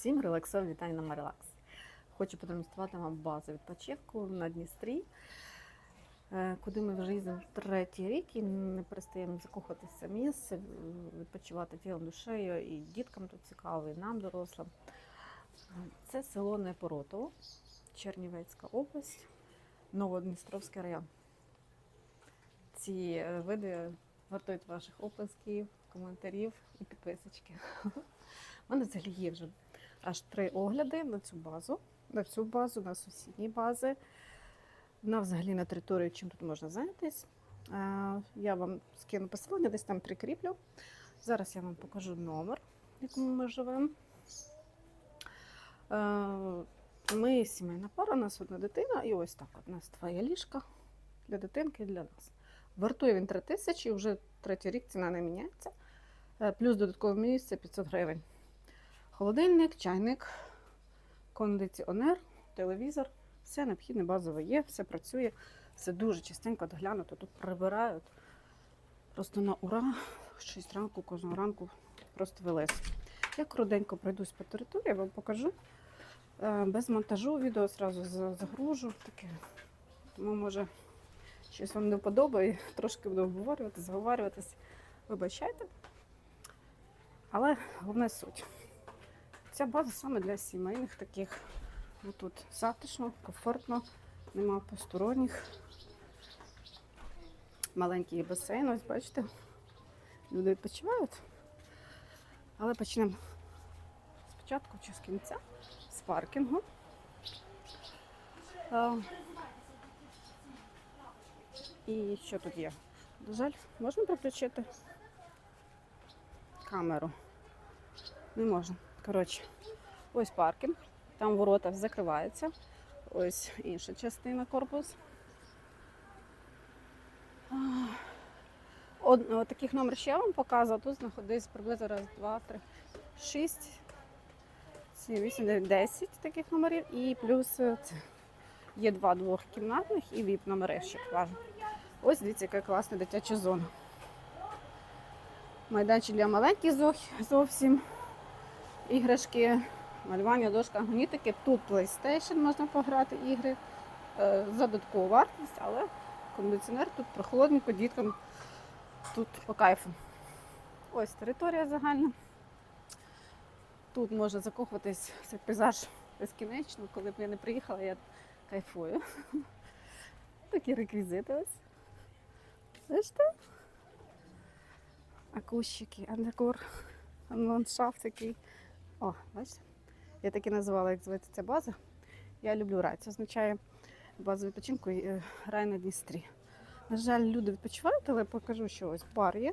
Всім релаксов, вітання на Марелакс. Хочу продемонструвати вам базу відпочинку на Дністрі, е, куди ми вже їздимо третій рік і не перестаємо закохуватися місце, відпочивати тілом душею, і діткам тут цікаво, і нам, дорослим. Це село Непоротово, Чернівецька область, Новодністровський район. Ці е, види вартують ваших оплесків, коментарів і підписочки. У мене взагалі є вже аж три огляди на цю базу, на цю базу, на сусідні бази, на взагалі на територію, чим тут можна зайнятися. Е, Я вам скину посилання, десь там прикріплю. Зараз я вам покажу номер, в якому ми живемо. Ми сімейна пара, у нас одна дитина, і ось так у нас твоє ліжка для дитинки і для нас. Вартує він 3 тисячі, вже третій рік ціна не міняється. Е, Плюс додаткове місце 500 гривень. Холодильник, чайник, кондиціонер, телевізор. Все необхідне базове є, все працює, все дуже частенько доглянуто. Тут прибирають просто на ура. 6 ранку, кожного ранку просто велес. Я коротенько пройдусь по території, вам покажу. Е, Без монтажу відео одразу загружу. Таке. Тому може щось вам не вподобає, трошки буду обговорювати, заговарюватись. Вибачайте. Але головне суть. Ця база саме для сімейних таких. Ну, тут затишно, комфортно, нема посторонніх. Маленький басейн, ось бачите. Люди відпочивають. Але почнемо спочатку чи з кінця, з паркінгу. А, і що тут є? На жаль, можна приключити камеру. Не можна. Коротше, ось паркінг, там ворота закриваються. Ось інша частина корпус. А, Од, таких номер ще я вам показувала. Тут знаходиться приблизно раз, два, три, шість, сім, вісім, дев'ять, десять таких номерів. І плюс е, це є два двохкімнатних і віп номери ще покажу. Ось дивіться, яка класна дитяча зона. Майданчик для маленьких зовсім. Іграшки, малювання, дошка, гнітики. Тут PlayStation можна пограти ігри е, за додаткову вартість, але кондиціонер тут прохолодненько, діткам тут по кайфу. Ось територія загальна. Тут можна закохуватись цей пейзаж безкінечно. Коли б я не приїхала, я кайфую. Такі реквізити ось. Бачите? А кущики, а ландшафт такий. О, бачите? Я так і називала, як зветься ця база. Я люблю рай. Це означає базу відпочинку і, е, рай на Дністрі. На жаль, люди відпочивають, але покажу, що ось бар є.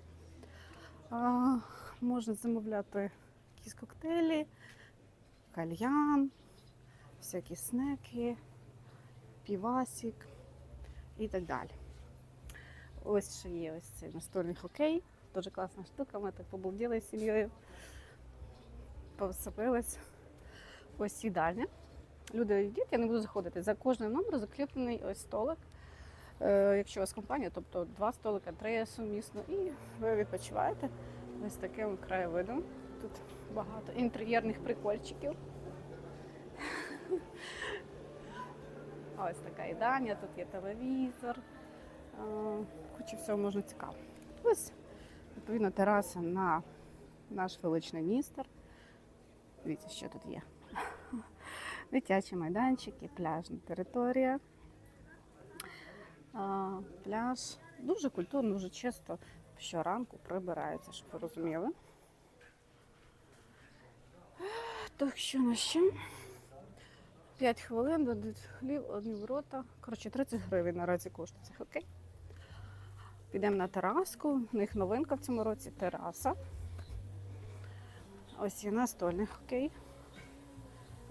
А, можна замовляти якісь коктейлі, кальян, всякі снеки, півасик і так далі. Ось ще є ось цей настольний хокей. Дуже класна штука. Ми так побалділи з сім'єю. Повсипились. Ось їдальня. Люди йдіть, я не буду заходити. За кожним номером закріплений ось столик. Е, якщо у вас компанія, тобто два столика, три сумісно, і ви відпочиваєте ось таким краєвидом. Тут багато інтер'єрних прикольчиків. Ось така їдальня, тут є телевізор. Е, Куча всього можна цікаво. Ось, відповідно, тераса на наш величний містер. Дивіться, що тут є. Дитячі майданчики, пляжна територія. Пляж дуже культурно, дуже чисто щоранку прибирається, щоб ви розуміли. Так що на що? 5 хвилин до хлів, одні ворота. Коротше, 30 гривень наразі коштує цей хокей. Підемо на тераску. У них новинка в цьому році тераса. Ось є настольний хокей.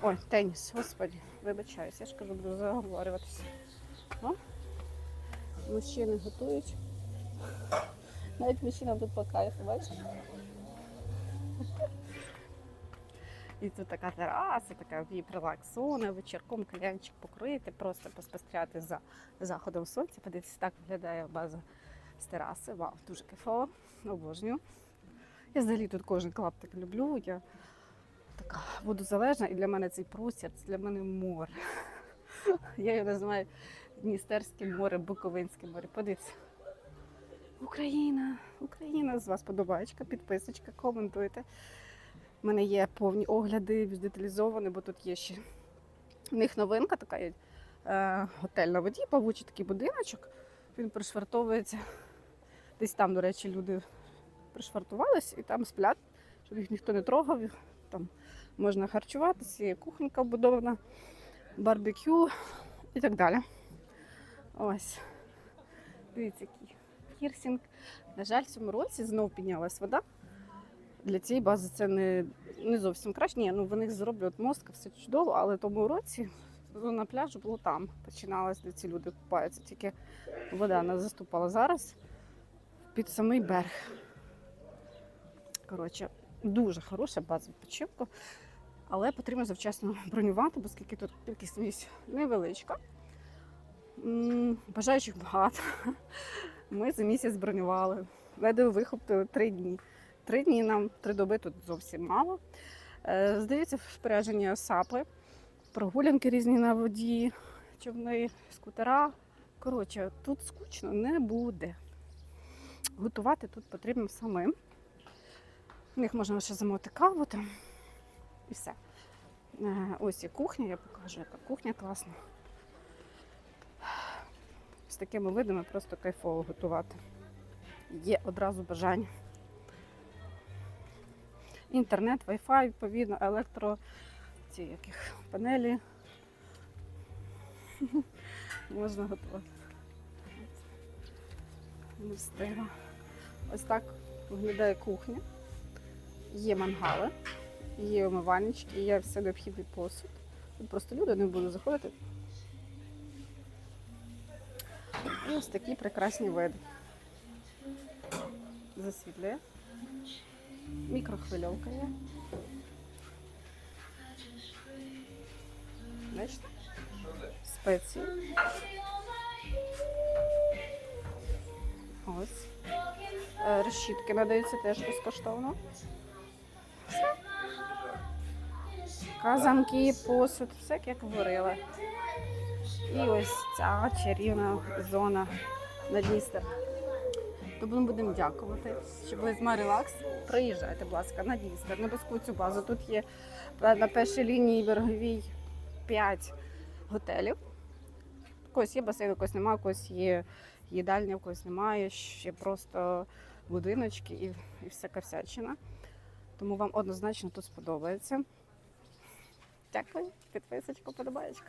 Ой, теніс, господі, вибачаюсь, я ж кажу, буду заговорюватися. О, мужчини готують. Навіть мужчинам тут по кайфу, бачите? І тут така тераса, така віп релаксона, вечірком кальянчик покрити, просто поспостерігати за заходом сонця. Подивіться, так виглядає база з тераси. Вау, дуже кайфово, обожнюю. Я взагалі тут кожен клаптик люблю. Я така водозалежна, і для мене цей простір, це для мене море. Я його називаю Дністерське море, Буковинське море. Подивіться. Україна, Україна, з вас подобаєчка, підписочка, коментуйте. У мене є повні огляди, більш деталізовані, бо тут є ще в них новинка така є. Е, готель на воді, павучий такий будиночок. Він пришвартовується. Десь там, до речі, люди пришвартувались і там сплять, щоб їх ніхто не трогав. Там можна харчуватися, є кухонька вбудована, барбекю і так далі. Ось. Дивіться, який кірсінг. На жаль, в цьому році знов піднялась вода. Для цієї бази це не, не зовсім краще. Ні, ну вони зроблять мостка, все чудово, але тому році зона пляжу було там. Починалась, де ці люди купаються. Тільки вода не заступала зараз під самий берег. Коротше, дуже хороша база відпочинку, але потрібно завчасно бронювати, оскільки тут кількість місць невеличка. Бажаючих багато. Ми за місяць бронювали. Ледве вихопили три дні. Три дні нам три доби тут зовсім мало. Е, Здається, спорядження сапи, прогулянки різні на воді, човни, скутера. Коротше, тут скучно не буде. Готувати тут потрібно самим. У них можна лише замовити каву там і все. Е, Ось і кухня, я покажу, яка кухня класна. З такими видами просто кайфово готувати. Є одразу бажання. Інтернет, Wi-Fi, відповідно, електро, ці яких панелі. Можна готувати. Не встигла. Ось так виглядає кухня. Є мангали, є умивальнички, є все необхідний посуд. Просто люди не будуть заходити. І ось такі прекрасні види. Засвітлює. Мікрохвильовка є. Бачите? Спеції. Ось. Е, Решітки надаються теж безкоштовно. Казанки, посуд, все як я говорила. І ось ця чарівна зона на Дністер. Тому ми будемо дякувати, що ви з Марілакс. Приїжджайте, будь ласка, на Дністер, на цю базу. Тут є на першій лінії береговій 5 готелів. У когось є басейн, у когось немає, у когось є їдальня, у когось немає, ще просто будиночки і, і всяка всячина. Тому вам однозначно тут сподобається. Дякую, підписочку, подобаєчка.